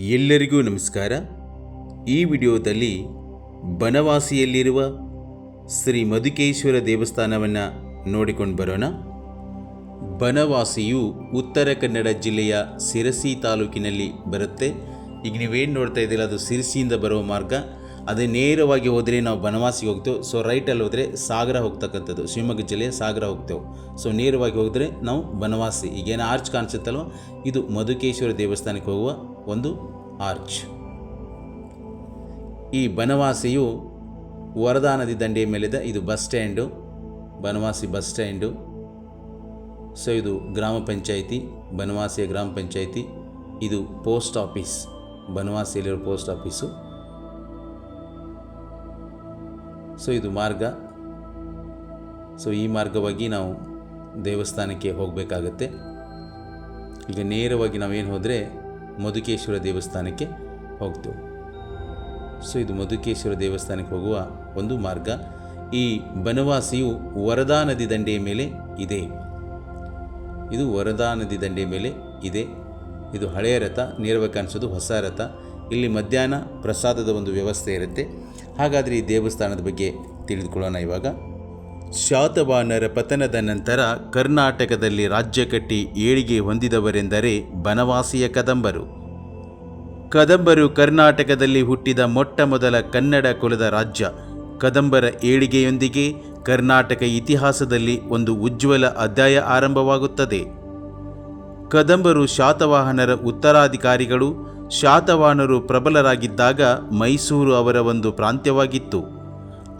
ಎಲ್ಲರಿಗೂ ನಮಸ್ಕಾರ. ಈ ವಿಡಿಯೋದಲ್ಲಿ ಬನವಾಸಿಯಲ್ಲಿರುವ ಶ್ರೀ ಮಧುಕೇಶ್ವರ ದೇವಸ್ಥಾನವನ್ನು ನೋಡಿಕೊಂಡು ಬರೋಣ. ಬನವಾಸಿಯು ಉತ್ತರ ಕನ್ನಡ ಜಿಲ್ಲೆಯ ಸಿರಸಿ ತಾಲೂಕಿನಲ್ಲಿ ಬರುತ್ತೆ. ಈಗ ನೀವೇನು ನೋಡ್ತಾ ಇದ್ದೀರ, ಅದು ಸಿರಸಿಯಿಂದ ಬರುವ ಮಾರ್ಗ. ಅದೇ ನೇರವಾಗಿ ಹೋದರೆ ನಾವು ಬನವಾಸಿಗೆ ಹೋಗ್ತೇವೆ. ಸೊ ರೈಟಲ್ಲಿ ಹೋದರೆ ಸಾಗರ ಹೋಗ್ತಕ್ಕಂಥದ್ದು. ಶಿವಮೊಗ್ಗ ಜಿಲ್ಲೆಯ ಸಾಗರ ಹೋಗ್ತೇವೆ. ಸೊ ನೇರವಾಗಿ ಹೋದರೆ ನಾವು ಬನವಾಸಿ. ಈಗೇನು ಆರ್ಚ್ ಕಾಣಿಸುತ್ತಲ್ವ? ಇದು ಮಧುಕೇಶ್ವರ ದೇವಸ್ಥಾನಕ್ಕೆ ಹೋಗುವ ಒಂದು ಆರ್ಚ್. ಈ ಬನವಾಸಿಯು ವರದಾ ನದಿ ದಂಡೆಯ ಮೇಲಿದೆ. ಇದು bus stand, Banavasi bus stand. So ಇದು ಗ್ರಾಮ ಪಂಚಾಯಿತಿ, ಬನವಾಸಿಯ ಗ್ರಾಮ ಪಂಚಾಯಿತಿ. ಇದು ಪೋಸ್ಟ್ ಆಫೀಸ್, ಬನವಾಸಿಯಲ್ಲಿರೋ ಪೋಸ್ಟ್ ಆಫೀಸು. ಸೊ ಇದು ಮಾರ್ಗ. ಸೊ ಈ ಮಾರ್ಗವಾಗಿ ನಾವು ದೇವಸ್ಥಾನಕ್ಕೆ ಹೋಗಬೇಕಾಗತ್ತೆ. ಈಗ ನೇರವಾಗಿ ನಾವೇನು ಹೋದರೆ ಮಧುಕೇಶ್ವರ ದೇವಸ್ಥಾನಕ್ಕೆ ಹೋಗ್ತೇವೆ. ಸೊ ಇದು ಮಧುಕೇಶ್ವರ ದೇವಸ್ಥಾನಕ್ಕೆ ಹೋಗುವ ಒಂದು ಮಾರ್ಗ. ಈ ಬನವಾಸಿಯು ವರದಾ ನದಿ ದಂಡೆಯ ಮೇಲೆ ಇದೆ. ಇದು ವರದಾ ನದಿ ದಂಡೆಯ ಮೇಲೆ ಇದೆ. ಇದು ಹಳೆಯ ರಥ ನೇರವಾಗಿ ಕಾಣಿಸೋದು ಹೊಸ ರಥ. ಇಲ್ಲಿ ಮಧ್ಯಾಹ್ನ ಪ್ರಸಾದದ ಒಂದು ವ್ಯವಸ್ಥೆ ಇರುತ್ತೆ. ಹಾಗಾದರೆ ಈ ದೇವಸ್ಥಾನದ ಬಗ್ಗೆ ತಿಳಿದುಕೊಳ್ಳೋಣ ಇವಾಗ. ಶಾತವಾಹನರ ಪತನದ ನಂತರ ಕರ್ನಾಟಕದಲ್ಲಿ ರಾಜ್ಯ ಕಟ್ಟಿ ಏಳಿಗೆ ಹೊಂದಿದವರೆಂದರೆ ಬನವಾಸಿಯ ಕದಂಬರು. ಕದಂಬರು ಕರ್ನಾಟಕದಲ್ಲಿ ಹುಟ್ಟಿದ ಮೊಟ್ಟಮೊದಲ ಕನ್ನಡ ಕುಲದ ರಾಜ್ಯ. ಕದಂಬರ ಏಳಿಗೆಯೊಂದಿಗೆ ಕರ್ನಾಟಕ ಇತಿಹಾಸದಲ್ಲಿ ಒಂದು ಉಜ್ವಲ ಅಧ್ಯಾಯ ಆರಂಭವಾಗುತ್ತದೆ. ಕದಂಬರು ಶಾತವಾಹನರ ಉತ್ತರಾಧಿಕಾರಿಗಳು ಶಾತವಾಹನರು ಪ್ರಬಲರಾಗಿದ್ದಾಗ ಮೈಸೂರು ಅವರ ಒಂದು ಪ್ರಾಂತ್ಯವಾಗಿತ್ತು.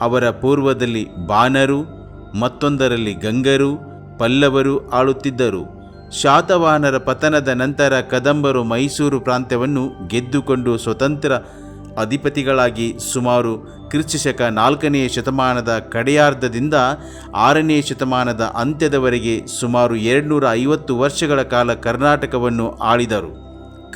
ಅವರ ಪೂರ್ವದಲ್ಲಿ ಬಾನರು ಮತ್ತೊಂದರಲ್ಲಿ ಗಂಗರು, ಪಲ್ಲವರು ಆಳುತ್ತಿದ್ದರು. ಶಾತವಾಹನರ ಪತನದ ನಂತರ ಕದಂಬರು ಮೈಸೂರು ಪ್ರಾಂತ್ಯವನ್ನು ಗೆದ್ದುಕೊಂಡು ಸ್ವತಂತ್ರ ಅಧಿಪತಿಗಳಾಗಿ ಸುಮಾರು ಕ್ರಿಸ್ತಶಕ ನಾಲ್ಕನೆಯ ಶತಮಾನದ ಕಡೆಯಾರ್ಧದಿಂದ ಆರನೇ ಶತಮಾನದ ಅಂತ್ಯದವರೆಗೆ ಸುಮಾರು ಎರಡುನೂರ ಐವತ್ತು ವರ್ಷಗಳ ಕಾಲ ಕರ್ನಾಟಕವನ್ನು ಆಳಿದರು.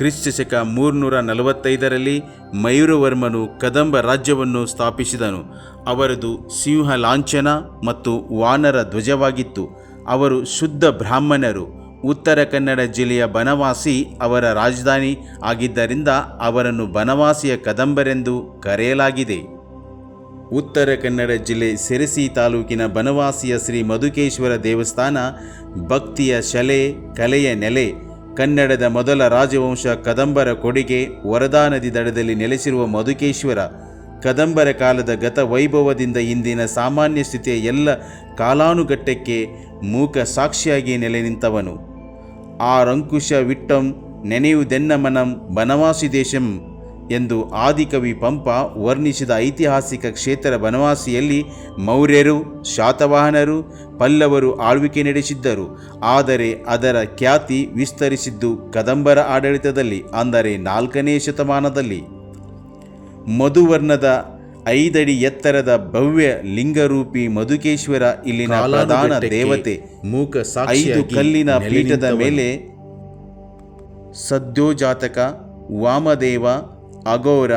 ಕ್ರಿಸ್ತಶಕ ಮೂರ್ನೂರ ನಲವತ್ತೈದರಲ್ಲಿ ಮಯೂರವರ್ಮನು ಕದಂಬ ರಾಜ್ಯವನ್ನು ಸ್ಥಾಪಿಸಿದನು. ಅವರದು ಸಿಂಹ ಲಾಂಛನ ಮತ್ತು ವಾನರ ಧ್ವಜವಾಗಿತ್ತು. ಅವರು ಶುದ್ಧ ಬ್ರಾಹ್ಮಣರು. ಉತ್ತರ ಕನ್ನಡ ಜಿಲ್ಲೆಯ ಬನವಾಸಿ ಅವರ ರಾಜಧಾನಿ ಆಗಿದ್ದರಿಂದ ಅವರನ್ನು ಬನವಾಸಿಯ ಕದಂಬರೆಂದು ಕರೆಯಲಾಗಿದೆ. ಉತ್ತರ ಕನ್ನಡ ಜಿಲ್ಲೆ ಸಿರಸಿ ತಾಲೂಕಿನ ಬನವಾಸಿಯ ಶ್ರೀ ಮಧುಕೇಶ್ವರ ದೇವಸ್ಥಾನ ಭಕ್ತಿಯ ಶಲೆ, ಕಲೆಯ ನೆಲೆ ಕನ್ನಡದ ಮೊದಲ ರಾಜವಂಶ ಕದಂಬರ ಕೊಡುಗೆ ವರದಾ ನದಿ ದಡದಲ್ಲಿ ನೆಲೆಸಿರುವ ಮಧುಕೇಶ್ವರ, ಕದಂಬರ ಕಾಲದ ಗತ ವೈಭವದಿಂದ ಇಂದಿನ ಸಾಮಾನ್ಯ ಸ್ಥಿತಿಯ ಎಲ್ಲ ಕಾಲಾನುಗಟ್ಟಕ್ಕೆ ಮೂಕ ಸಾಕ್ಷಿಯಾಗಿ ನೆಲೆ ನಿಂತವನು. ಆ ರಂಕುಶ ವಿಟ್ಟಂ ನೆನೆಯುದೆನ್ನ ಮನಂ ಬನವಾಸಿ ದೇಶಂ ಎಂದು ಆದಿಕವಿ ಪಂಪ ವರ್ಣಿಸಿದ ಐತಿಹಾಸಿಕ ಕ್ಷೇತ್ರ ಬನವಾಸಿಯಲ್ಲಿ ಮೌರ್ಯರು ಶಾತವಾಹನರು ಪಲ್ಲವರು ಆಳ್ವಿಕೆ ನಡೆಸಿದ್ದರು. ಆದರೆ ಅದರ ಖ್ಯಾತಿ ವಿಸ್ತರಿಸಿದ್ದು ಕದಂಬರ ಆಡಳಿತದಲ್ಲಿ ಅಂದರೆ ನಾಲ್ಕನೇ ಶತಮಾನದಲ್ಲಿ. ಮಧುವರ್ಣದ ಐದಡಿ ಎತ್ತರದ ಭವ್ಯ ಲಿಂಗರೂಪಿ ಮಧುಕೇಶ್ವರ ಇಲ್ಲಿನ ಪ್ರಧಾನ ದೇವತೆ. ಮೂಕ ಐದು ಕಲ್ಲಿನ ಪೀಠದ ಮೇಲೆ ಸದ್ಯೋಜಾತಕ ವಾಮದೇವ ಅಘೋರ,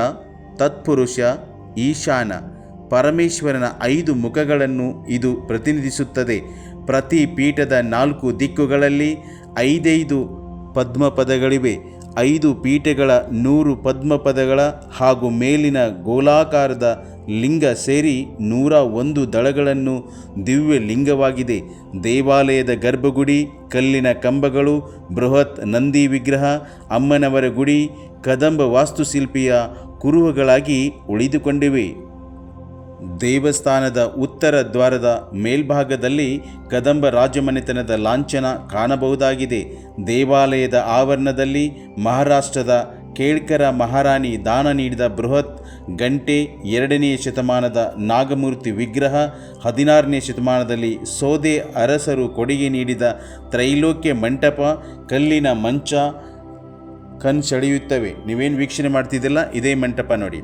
ತತ್ಪುರುಷ, ಈಶಾನ, ಪರಮೇಶ್ವರನ ಐದು ಮುಖಗಳನ್ನು ಇದು ಪ್ರತಿನಿಧಿಸುತ್ತದೆ. ಪ್ರತಿ ಪೀಠದ ನಾಲ್ಕು ದಿಕ್ಕುಗಳಲ್ಲಿ ಐದೈದು ಪದ್ಮಪದಗಳಿವೆ. ಐದು ಪೀಠಗಳ ನೂರು ಪದ್ಮಪದಗಳ ಹಾಗೂ ಮೇಲಿನ ಗೋಲಾಕಾರದ ಲಿಂಗ ಸೇರಿ ನೂರ ಒಂದು ದಳಗಳನ್ನು ದಿವ್ಯ ಲಿಂಗವಾಗಿದೆ. ದೇವಾಲಯದ ಗರ್ಭಗುಡಿ, ಕಲ್ಲಿನ ಕಂಬಗಳು, ಬೃಹತ್ ನಂದಿ ವಿಗ್ರಹ, ಅಮ್ಮನವರ ಗುಡಿ, ಕದಂಬ ವಾಸ್ತುಶಿಲ್ಪಿಯ ಕುರುಹುಗಳಾಗಿ ಉಳಿದುಕೊಂಡಿವೆ. ದೇವಸ್ಥಾನದ ಉತ್ತರ ದ್ವಾರದ ಮೇಲ್ಭಾಗದಲ್ಲಿ ಕದಂಬ ರಾಜಮನೆತನದ ಲಾಂಛನ ಕಾಣಬಹುದಾಗಿದೆ. ದೇವಾಲಯದ ಆವರಣದಲ್ಲಿ ಮಹಾರಾಷ್ಟ್ರದ ಕೇಳ್ಕರ ಮಹಾರಾಣಿ ದಾನ ನೀಡಿದ ಬೃಹತ್ ಗಂಟೆ ಎರಡನೆಯ ಶತಮಾನದ ನಾಗಮೂರ್ತಿ ವಿಗ್ರಹ, ಹದಿನಾರನೇ ಶತಮಾನದಲ್ಲಿ ಸೋದೆ ಅರಸರು ಕೊಡುಗೆ ನೀಡಿದ ತ್ರೈಲೋಕ್ಯ ಮಂಟಪ, ಕಲ್ಲಿನ ಮಂಚ ಕಣ್ಸೆಳೆಯುತ್ತವೆ ನೀವೇನು ವೀಕ್ಷಣೆ ಮಾಡ್ತಿದ್ದಿಲ್ಲ? ಇದೇ ಮಂಟಪ ನೋಡಿ.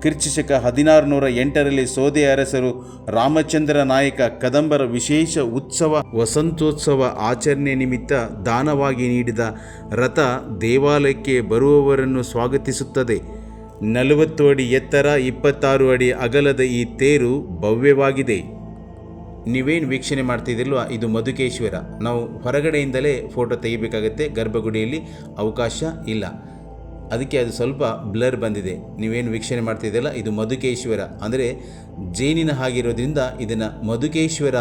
ಕ್ರಿಸ್ತಶಕ ಹದಿನಾರು ನೂರ ಎಂಟರಲ್ಲಿ ಸೋದೆ ಅರಸರು ರಾಮಚಂದ್ರ ನಾಯಕ ಕದಂಬರ ವಿಶೇಷ ಉತ್ಸವ, ವಸಂತೋತ್ಸವ ಆಚರಣೆ ನಿಮಿತ್ತ ದಾನವಾಗಿ ನೀಡಿದ ರಥ ದೇವಾಲಯಕ್ಕೆ ಬರುವವರನ್ನು ಸ್ವಾಗತಿಸುತ್ತದೆ. ನಲವತ್ತು ಅಡಿ ಎತ್ತರ, ಇಪ್ಪತ್ತಾರು ಅಡಿ ಅಗಲದ ಈ ತೇರು ಭವ್ಯವಾಗಿದೆ. ನೀವೇನು ವೀಕ್ಷಣೆ ಮಾಡ್ತಿದ್ದಿಲ್ವಾ ಇದು ಮಧುಕೇಶ್ವರ. ನಾವು ಹೊರಗಡೆಯಿಂದಲೇ ಫೋಟೋ ತೆಗಿಬೇಕಾಗತ್ತೆ. ಗರ್ಭಗುಡಿಯಲ್ಲಿ ಅವಕಾಶ ಇಲ್ಲ. ಅದಕ್ಕೆ ಅದು ಸ್ವಲ್ಪ ಬ್ಲರ್ ಬಂದಿದೆ. ನೀವೇನು ವೀಕ್ಷಣೆ ಮಾಡ್ತಿದ್ದಲ್ಲ ಇದು ಮಧುಕೇಶ್ವರ. ಅಂದರೆ ಜೇನಿನ ಹಾಗಿರೋದ್ರಿಂದ ಇದನ್ನು ಮಧುಕೇಶ್ವರ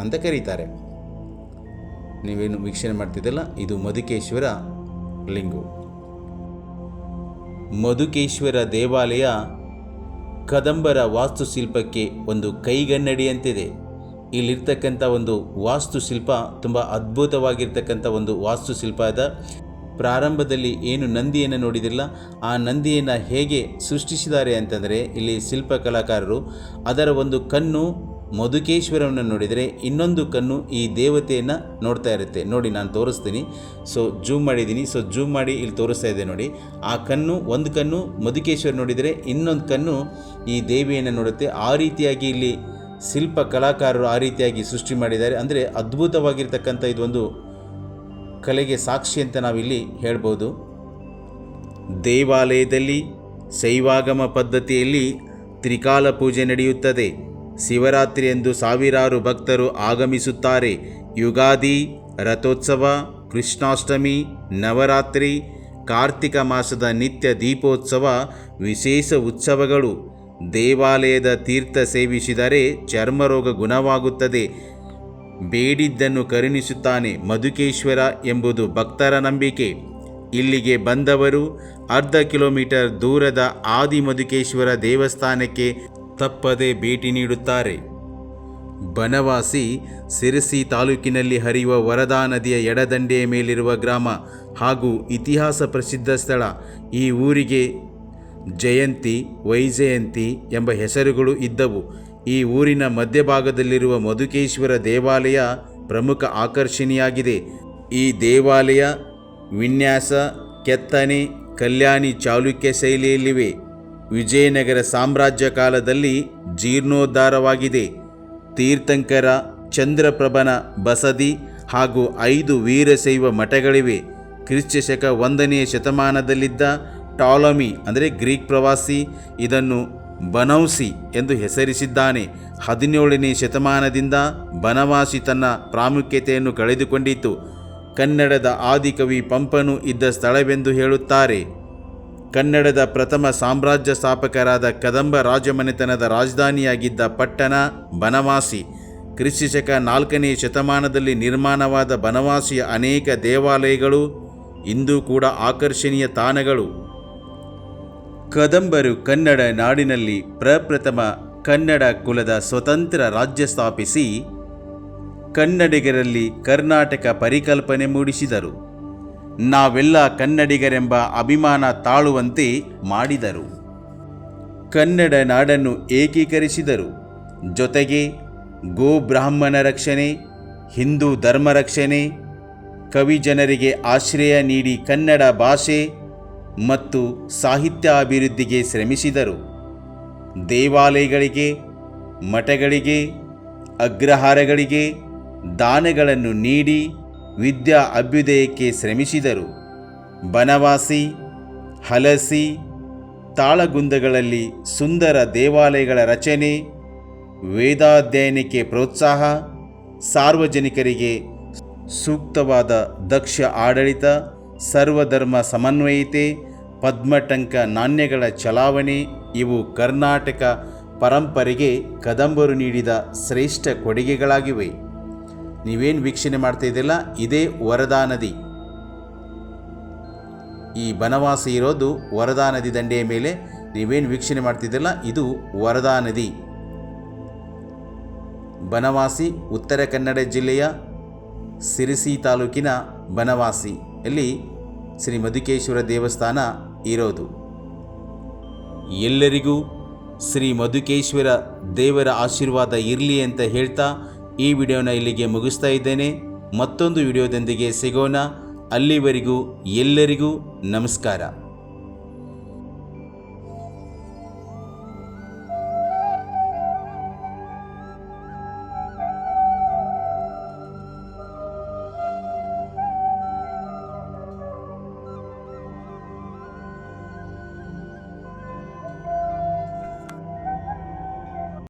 ಅಂತ ಕರೀತಾರೆ. ನೀವೇನು ವೀಕ್ಷಣೆ ಮಾಡ್ತಿದ್ದಲ್ಲ ಇದು ಮಧುಕೇಶ್ವರ ಲಿಂಗು. ಮಧುಕೇಶ್ವರ ದೇವಾಲಯ ಕದಂಬರ ವಾಸ್ತುಶಿಲ್ಪಕ್ಕೆ ಒಂದು ಕೈಗನ್ನಡಿಯಂತಿದೆ. ಇಲ್ಲಿರ್ತಕ್ಕಂಥ ಒಂದು ವಾಸ್ತುಶಿಲ್ಪ, ತುಂಬ ಅದ್ಭುತವಾಗಿರ್ತಕ್ಕಂಥ ಒಂದು ವಾಸ್ತುಶಿಲ್ಪ ಅದ. ಪ್ರಾರಂಭದಲ್ಲಿ ಏನು ನಂದಿಯನ್ನು ನೋಡಿದಿಲ್ಲ. ಆ ನಂದಿಯನ್ನು ಹೇಗೆ ಸೃಷ್ಟಿಸಿದ್ದಾರೆ ಅಂತಂದರೆ, ಇಲ್ಲಿ ಶಿಲ್ಪ ಕಲಾಕಾರರು ಅದರ ಒಂದು ಕಣ್ಣು ಮಧುಕೇಶ್ವರವನ್ನು ನೋಡಿದರೆ, ಇನ್ನೊಂದು ಕಣ್ಣು ಈ ದೇವತೆಯನ್ನು ನೋಡ್ತಾ ಇರುತ್ತೆ. ನೋಡಿ, ನಾನು ತೋರಿಸ್ತೀನಿ. ಸೊ ಜೂಮ್ ಮಾಡಿದ್ದೀನಿ ಸೊ ಜೂಮ್ ಮಾಡಿ ಇಲ್ಲಿ ತೋರಿಸ್ತಾ ಇದೆ ನೋಡಿ. ಆ ಕಣ್ಣು, ಒಂದು ಕಣ್ಣು ಮಧುಕೇಶ್ವರ ನೋಡಿದರೆ, ಇನ್ನೊಂದು ಕಣ್ಣು ಈ ದೇವಿಯನ್ನು ನೋಡುತ್ತೆ. ಆ ರೀತಿಯಾಗಿ ಇಲ್ಲಿ ಶಿಲ್ಪ ಕಲಾಕಾರರು ಆ ರೀತಿಯಾಗಿ ಸೃಷ್ಟಿ ಮಾಡಿದ್ದಾರೆ. ಅಂದರೆ ಅದ್ಭುತವಾಗಿರ್ತಕ್ಕಂಥ ಇದೊಂದು ಕಲೆಗೆ ಸಾಕ್ಷಿ ಅಂತ ನಾವಿಲ್ಲಿ ಹೇಳ್ಬೋದು. ದೇವಾಲಯದಲ್ಲಿ ಶೈವಾಗಮ ಪದ್ಧತಿಯಲ್ಲಿ ತ್ರಿಕಾಲ ಪೂಜೆ ನಡೆಯುತ್ತದೆ. ಶಿವರಾತ್ರಿಯಂದು ಸಾವಿರಾರು ಭಕ್ತರು ಆಗಮಿಸುತ್ತಾರೆ. ಯುಗಾದಿ, ರಥೋತ್ಸವ, ಕೃಷ್ಣಾಷ್ಟಮಿ, ನವರಾತ್ರಿ, ಕಾರ್ತಿಕ ಮಾಸದ ನಿತ್ಯ ದೀಪೋತ್ಸವ, ವಿಶೇಷ ಉತ್ಸವಗಳು. ದೇವಾಲಯದ ತೀರ್ಥ ಸೇವಿಸಿದರೆ ಚರ್ಮರೋಗ ಗುಣವಾಗುತ್ತದೆ. ಬೇಡಿದ್ದನ್ನು ಕರುಣಿಸುತ್ತಾನೆ ಮಧುಕೇಶ್ವರ ಎಂಬುದು ಭಕ್ತರ ನಂಬಿಕೆ. ಇಲ್ಲಿಗೆ ಬಂದವರು ಅರ್ಧ ಕಿಲೋಮೀಟರ್ ದೂರದ ಆದಿ ಮಧುಕೇಶ್ವರ ದೇವಸ್ಥಾನಕ್ಕೆ ತಪ್ಪದೆ ಭೇಟಿ ನೀಡುತ್ತಾರೆ. ಬನವಾಸಿ ಸಿರಸಿ ತಾಲೂಕಿನಲ್ಲಿ ಹರಿಯುವ ವರದಾ ನದಿಯ ಎಡದಂಡೆಯ ಮೇಲಿರುವ ಗ್ರಾಮ ಹಾಗೂ ಇತಿಹಾಸ ಪ್ರಸಿದ್ಧ ಸ್ಥಳ. ಈ ಊರಿಗೆ ಜಯಂತಿ, ವೈಜಯಂತಿ ಎಂಬ ಹೆಸರುಗಳು ಇದ್ದವು. ಈ ಊರಿನ ಮಧ್ಯಭಾಗದಲ್ಲಿರುವ ಮಧುಕೇಶ್ವರ ದೇವಾಲಯ ಪ್ರಮುಖ ಆಕರ್ಷಣೆಯಾಗಿದೆ. ಈ ದೇವಾಲಯ ವಿನ್ಯಾಸ, ಕೆತ್ತನೆ, ಕಲ್ಯಾಣಿ ಚಾಲುಕ್ಯ ಶೈಲಿಯಲ್ಲಿವೆ. ವಿಜಯನಗರ ಸಾಮ್ರಾಜ್ಯ ಕಾಲದಲ್ಲಿ ಜೀರ್ಣೋದ್ಧಾರವಾಗಿದೆ. ತೀರ್ಥಂಕರ, ಚಂದ್ರಪ್ರಭನ ಬಸದಿ ಹಾಗೂ ಐದು ವೀರಶೈವ ಮಠಗಳಿವೆ. ಕ್ರಿಸ್ತಶಕ ಒಂದನೆಯ ಶತಮಾನದಲ್ಲಿದ್ದ ಟಾಲಮಿ ಅಂದರೆ ಗ್ರೀಕ್ ಪ್ರವಾಸಿ, ಇದನ್ನು ಬನೌಸಿ ಎಂದು ಹೆಸರಿಸಿದ್ದಾನೆ. ಹದಿನೇಳನೇ ಶತಮಾನದಿಂದ ಬನವಾಸಿ ತನ್ನ ಪ್ರಾಮುಖ್ಯತೆಯನ್ನು ಕಳೆದುಕೊಂಡಿತು. ಕನ್ನಡದ ಆದಿಕವಿ ಪಂಪನು ಇದ್ದ ಸ್ಥಳವೆಂದು ಹೇಳುತ್ತಾರೆ. ಕನ್ನಡದ ಪ್ರಥಮ ಸಾಮ್ರಾಜ್ಯ ಸ್ಥಾಪಕರಾದ ಕದಂಬ ರಾಜಮನೆತನದ ರಾಜಧಾನಿಯಾಗಿದ್ದ ಪಟ್ಟಣ ಬನವಾಸಿ. ಕ್ರಿಶಕ ನಾಲ್ಕನೇ ಶತಮಾನದಲ್ಲಿ ನಿರ್ಮಾಣವಾದ ಬನವಾಸಿಯ ಅನೇಕ ದೇವಾಲಯಗಳು, ಇಂದೂ ಕೂಡ ಆಕರ್ಷಣೀಯ ತಾಣಗಳು. ಕದಂಬರು ಕನ್ನಡ ನಾಡಿನಲ್ಲಿ ಪ್ರಪ್ರಥಮ ಕನ್ನಡ ಕುಲದ ಸ್ವತಂತ್ರ ರಾಜ್ಯ ಸ್ಥಾಪಿಸಿ ಕನ್ನಡಿಗರಲ್ಲಿ ಕರ್ನಾಟಕ ಪರಿಕಲ್ಪನೆ ಮೂಡಿಸಿದರು. ನಾವೆಲ್ಲ ಕನ್ನಡಿಗರೆಂಬ ಅಭಿಮಾನ ತಾಳುವಂತೆ ಮಾಡಿದರು. ಕನ್ನಡ ನಾಡನ್ನು ಏಕೀಕರಿಸಿದರು. ಜೊತೆಗೆ ಗೋ ಬ್ರಾಹ್ಮಣ ರಕ್ಷಣೆ, ಹಿಂದೂ ಧರ್ಮ ರಕ್ಷಣೆ, ಕವಿ ಜನರಿಗೆ ಆಶ್ರಯ ನೀಡಿ ಕನ್ನಡ ಭಾಷೆ ಮತ್ತು ಸಾಹಿತ್ಯ ಅಭಿವೃದ್ಧಿಗೆ ಶ್ರಮಿಸಿದರು. ದೇವಾಲಯಗಳಿಗೆ, ಮಠಗಳಿಗೆ, ಅಗ್ರಹಾರಗಳಿಗೆ ದಾನಗಳನ್ನು ನೀಡಿ ವಿದ್ಯಾ ಅಭ್ಯುದಯಕ್ಕೆ ಶ್ರಮಿಸಿದರು. ಬನವಾಸಿ, ಹಲಸಿ, ತಾಳಗುಂದಗಳಲ್ಲಿ ಸುಂದರ ದೇವಾಲಯಗಳ ರಚನೆ, ವೇದಾಧ್ಯಯನಕ್ಕೆ ಪ್ರೋತ್ಸಾಹ, ಸಾರ್ವಜನಿಕರಿಗೆ ಸೂಕ್ತವಾದ ದಕ್ಷ ಆಡಳಿತ ಸರ್ವಧರ್ಮ ಸಮನ್ವಯತೆ, ಪದ್ಮಟಂಕ ನಾಣ್ಯಗಳ ಚಲಾವಣೆ, ಇವು ಕರ್ನಾಟಕ ಪರಂಪರೆಗೆ ಕದಂಬರು ನೀಡಿದ ಶ್ರೇಷ್ಠ ಕೊಡುಗೆಗಳಾಗಿವೆ. ನೀವೇನು ವೀಕ್ಷಣೆ ಮಾಡ್ತಾ ಇದ್ದಿಲ್ಲ ಇದೇ ವರದಾ ನದಿ. ಈ ಬನವಾಸಿ ಇರೋದು ವರದಾ ನದಿ ದಂಡೆಯ ಮೇಲೆ. ನೀವೇನು ವೀಕ್ಷಣೆ ಮಾಡ್ತಿದ್ದಿಲ್ಲ ಇದು ವರದಾ ನದಿ. ಬನವಾಸಿ, ಉತ್ತರ ಕನ್ನಡ ಜಿಲ್ಲೆಯ ಸಿರಿಸಿ ತಾಲೂಕಿನ ಬನವಾಸಿ. ಅಲ್ಲಿ ಶ್ರೀ ಮಧುಕೇಶ್ವರ ದೇವಸ್ಥಾನ ಇರೋದು. ಎಲ್ಲರಿಗೂ ಶ್ರೀ ಮಧುಕೇಶ್ವರ ದೇವರ ಆಶೀರ್ವಾದ ಇರಲಿ ಅಂತ ಹೇಳ್ತಾ ಈ ವಿಡಿಯೋನ ಇಲ್ಲಿಗೆ ಮುಗಿಸ್ತಾ ಇದ್ದೇನೆ. ಮತ್ತೊಂದು ವಿಡಿಯೋದೊಂದಿಗೆ ಸಿಗೋಣ. ಅಲ್ಲಿವರೆಗೂ ಎಲ್ಲರಿಗೂ ನಮಸ್ಕಾರ.